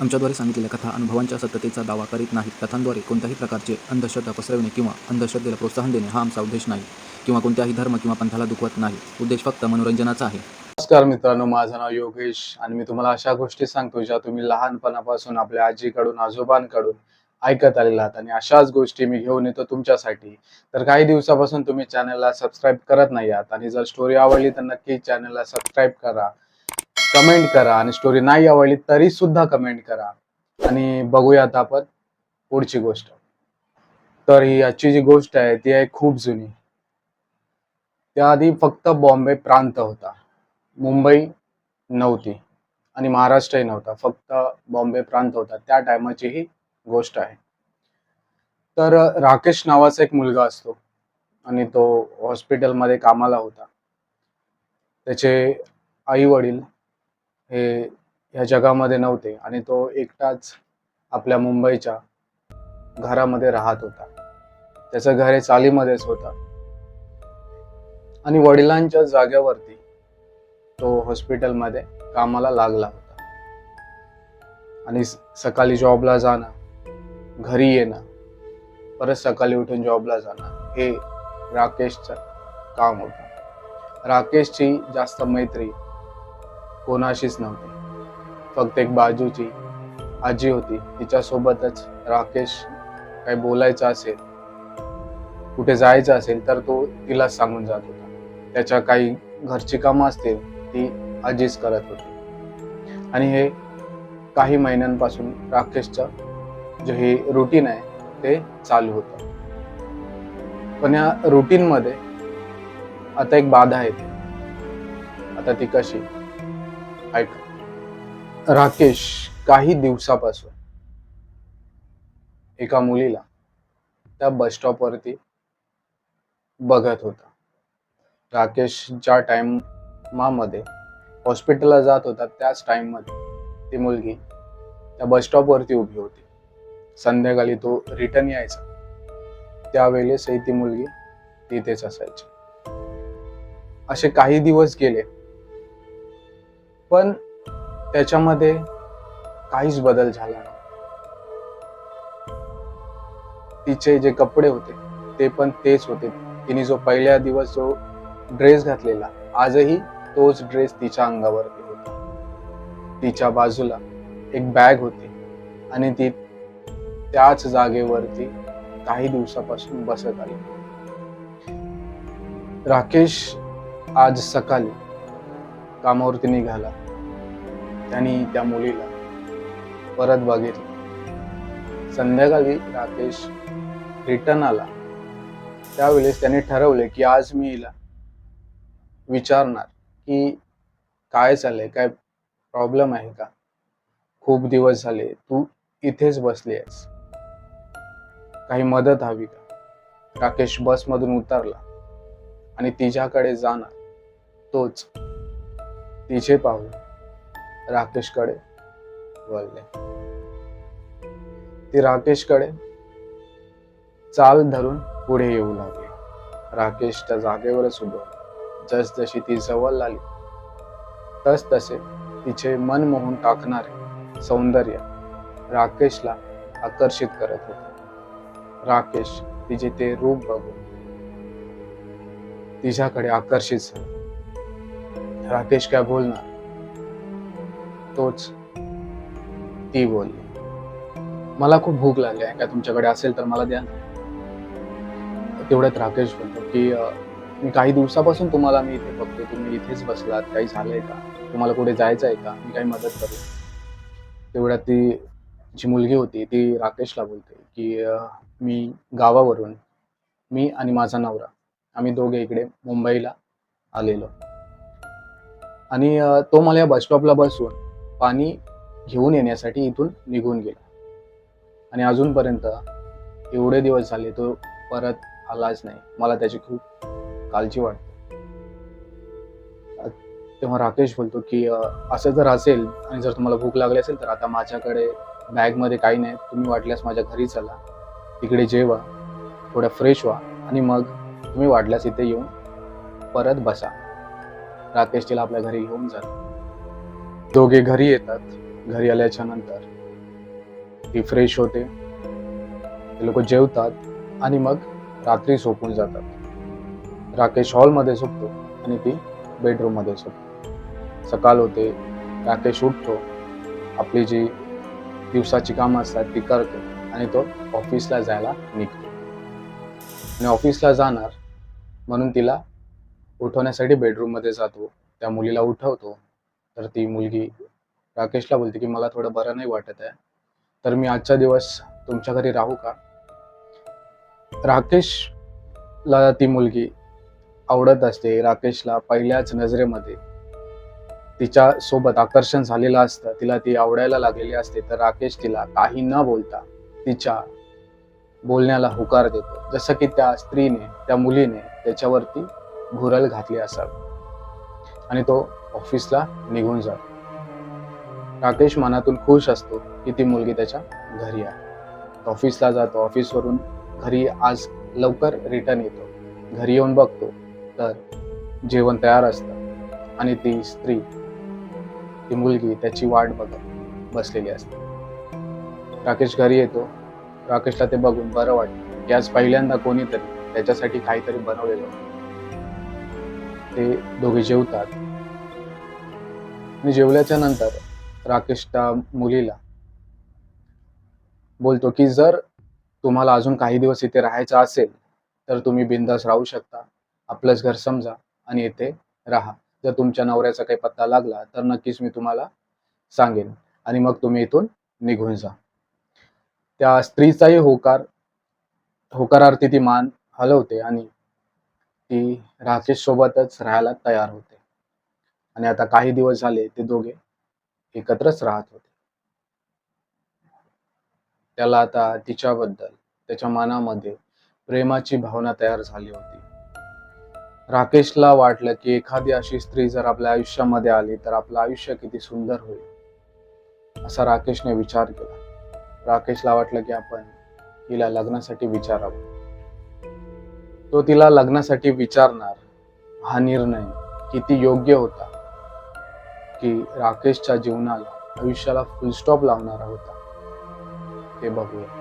आमच्याद्वारे सांगितलेल्या कथा अनुभवांच्या सत्यतेचा दावा करीत नाहीत. कथांद्वारे कोणत्याही प्रकारचे अंधश्रद्धा पसरविणे किंवा अंधश्रद्धेला प्रोत्साहन देणे हा आमचा उद्देश नाही किंवा कोणत्याही धर्म किंवा पंथाला दुखवत नाही. उद्देश फक्त मनोरंजनाचा आहे. नमस्कार मित्रांनो माझं नाव योगेश आणि मी तुम्हाला अशा गोष्टी सांगतो ज्या तुम्ही लहानपणापासून आपल्या आजीकडून आजोबांकडून ऐकत आलेला आहात आणि अशाच गोष्टी मी घेऊन येतो तुमच्यासाठी. तर काही दिवसापासून तुम्ही चॅनलला सबस्क्राईब करत नाही आहात आणि जर स्टोरी आवडली तर नक्की चॅनलला सबस्क्राईब करा. कमेंट करा आणि स्टोरी नाही आवडली तरी सुद्धा कमेंट करा. आणि बघूयात आपण पुढची गोष्ट. तर ही आजची जी गोष्ट आहे ती आहे खूप जुनी. त्याआधी फक्त बॉम्बे प्रांत होता. मुंबई नव्हती आणि महाराष्ट्रही नव्हता. फक्त बॉम्बे प्रांत होता. त्या टायमाची ही गोष्ट आहे. तर राकेश नावाचा एक मुलगा असतो आणि तो हॉस्पिटलमध्ये कामाला होता. त्याचे आई वडील हे ह्या जगामध्ये नव्हते आणि तो एकटाच आपल्या मुंबईच्या घरामध्ये राहत होता. त्याचं घर हे चालीमध्येच होतं. आणि वडिलांच्या जागेवरती तो हॉस्पिटलमध्ये कामाला लागला होता. आणि सकाळी जॉबला जाणं घरी येणं परत सकाळी उठून जॉबला जाणं हे राकेशचं काम होतं. राकेशची जास्त मैत्री कोणाशीच नव्हती. फक्त एक बाजूची आजी होती. तिच्यासोबतच राकेश काही बोलायचं असेल कुठे जायचं असेल तर तो तिला सांगून जात होता. त्याच्या काही घरची कामं असतील ती आजीच करत होती. आणि हे काही महिन्यांपासून राकेशचं जे हे रुटीन आहे ते चालू होतं. पण या रुटीनमध्ये आता एक बाधा येते. आता ती कशी? ऐका. राकेश काही दिवसापासून एका मुलीला त्या बस स्टॉपवरती बघत होता. राकेश ज्या टाइमामध्ये हॉस्पिटलला जात होता. त्याच टाईममध्ये ती मुलगी त्या बस स्टॉपवरती उभी होती. संध्याकाळी तो रिटर्न यायचा. त्यावेळेसही ती मुलगी तिथेच असायची. असे काही दिवस गेले. पण त्याच्यामध्ये काहीच बदल झाला नाही. तिचे जे कपडे होते ते पण तेच होते. तिने जो पहिल्या दिवस जो ड्रेस घातलेला आजही तोच ड्रेस तिच्या अंगावरती होता. तिच्या बाजूला एक बॅग होती आणि ती त्याच जागेवरती काही दिवसापासून बसत आली. राकेश आज सकाळी कामावरती निघाला. त्यांनी त्या मुलीला परत बघितलं. संध्याकाळी राकेश रिटर्न आला. त्यावेळेस त्याने ठरवले की आज मी हिला विचारणार की काय चाललंय काय प्रॉब्लेम आहे का? खूप दिवस झाले तू इथेच बसली आहेस. काही मदत हवी का? राकेश बसमधून उतरला आणि तिच्याकडे जाणार. तोच तिचे पाहू राकेशकडे. वळले ती राकेशकडे. चाल धरून पुढे येऊ लागली. राकेश त्या जागेवरच उभं. जस जसजशी ती जवळ आली तस तसे तिचे मन मोहून टाकणारे सौंदर्य राकेशला आकर्षित करत होते. राकेश तिचे ते रूप बघून तिच्याकडे आकर्षित झाला. राकेश काय बोलणार? तोच ती बोलली मला खूप भूक लागली आहे. का तुमच्याकडे असेल तर मला द्या. तेवढ्यात राकेश बोलतो की मी काही दिवसापासून तुम्हाला मी इथे बघतो तुम्ही इथेच बसलात. काही झालंय का? तुम्हाला कुठे जायचं आहे का? मी काही मदत करू तेवढ्यात ती जी मुलगी होती ती राकेशला बोलते की मी गावावरून मी आणि माझा नवरा आम्ही दोघे इकडे मुंबईला आलेलो. आणि तो मला या बसस्टॉपला बसून पाणी घेऊन येण्यासाठी इथून निघून गेला. आणि अजूनपर्यंत एवढे दिवस झाले तो परत आलाच नाही. मला त्याची खूप काळजी वाटते. तेव्हा राकेश बोलतो की असं जर असेल आणि जर तुम्हाला भूक लागली असेल तर आता माझ्याकडे बॅगमध्ये काही नाही. तुम्ही वाटल्यास माझ्या घरी चला. तिकडे जेवा. थोडं फ्रेश व्हा. आणि मग तुम्ही वाटल्यास इथे येऊन परत बसा. राकेश तिला आपल्या घरी घेऊन जातो. दोघे घरी येतात घरी आल्याच्यानंतर. ती फ्रेश होते. ते लोक जेवतात आणि मग रात्री झोपून जातात. राकेश हॉलमध्ये झोपतो आणि ती बेडरूममध्ये झोपतो. सकाळ होते राकेश उठतो. आपली जी दिवसाची कामं असतात ती करतो आणि तो ऑफिसला जायला निघतो. आणि ऑफिसला जाणार म्हणून तिला उठवण्यासाठी बेडरूममध्ये जातो. त्या मुलीला उठवतो. तर ती मुलगी राकेशला बोलते की मला थोडं बरं नाही वाटत आहे. तर मी आजचा दिवस तुमच्या घरी राहू का? राकेशला ती मुलगी आवडत असते. राकेशला पहिल्याच नजरेमध्ये तिच्या सोबत आकर्षण झालेलं असतं. तिला ती आवडायला लागलेली असते. तर राकेश तिला काही न बोलता तिच्या बोलण्याला होकार देतो. जसं की त्या स्त्रीने त्या मुलीने त्याच्यावरती घुरल घातली असावी. आणि तो ऑफिसला निघून जातो. राकेश मनातून खुश असतो की ती मुलगी त्याच्या घरी आहे. ऑफिसला जातो. ऑफिसवरून घरी आज लवकर रिटर्न येतो. घरी येऊन बघतो. तर जेवण तयार असतं. आणि ती स्त्री ती मुलगी त्याची वाट बघत बसलेली असते. राकेश घरी येतो. राकेशला ते बघून बरं वाटतं की आज पहिल्यांदा कोणीतरी त्याच्यासाठी काहीतरी बनवलेलं ते दोघे जेवतात. आणि जेवल्याच्या नंतर राकेश त्या मुलीला बोलतो की जर तुम्हाला अजून काही दिवस इथे राहायचं असेल तर तुम्ही बिंदास राहू शकता. आपलंच घर समजा आणि इथे राहा. जर तुमच्या नवऱ्याचा काही पत्ता लागला तर नक्कीच मी तुम्हाला सांगेन आणि मग तुम्ही इथून निघून जा. त्या स्त्रीचाही होकार होकारार्थी ती मान हलवते आणि ती राकेश सोबतच राहायला तयार होते. आणि आता काही दिवस झाले ते दोघे एकत्रच राहत होते. त्याला आता तिच्याबद्दल त्याच्या मनामध्ये प्रेमाची भावना तयार झाली होती. राकेशला वाटलं की एखादी अशी स्त्री जर आपल्या आयुष्यामध्ये आली तर आपलं आयुष्य किती सुंदर होईल असा राकेशने विचार केला. राकेशला वाटलं की आपण तिला लग्नासाठी विचारावं. तो तिला लग्नासाठी विचारणार हा निर्णय किती योग्य होता? की राकेशच्या जीवनाला आयुष्याला फुलस्टॉप लावणारा होता. ते बघूया.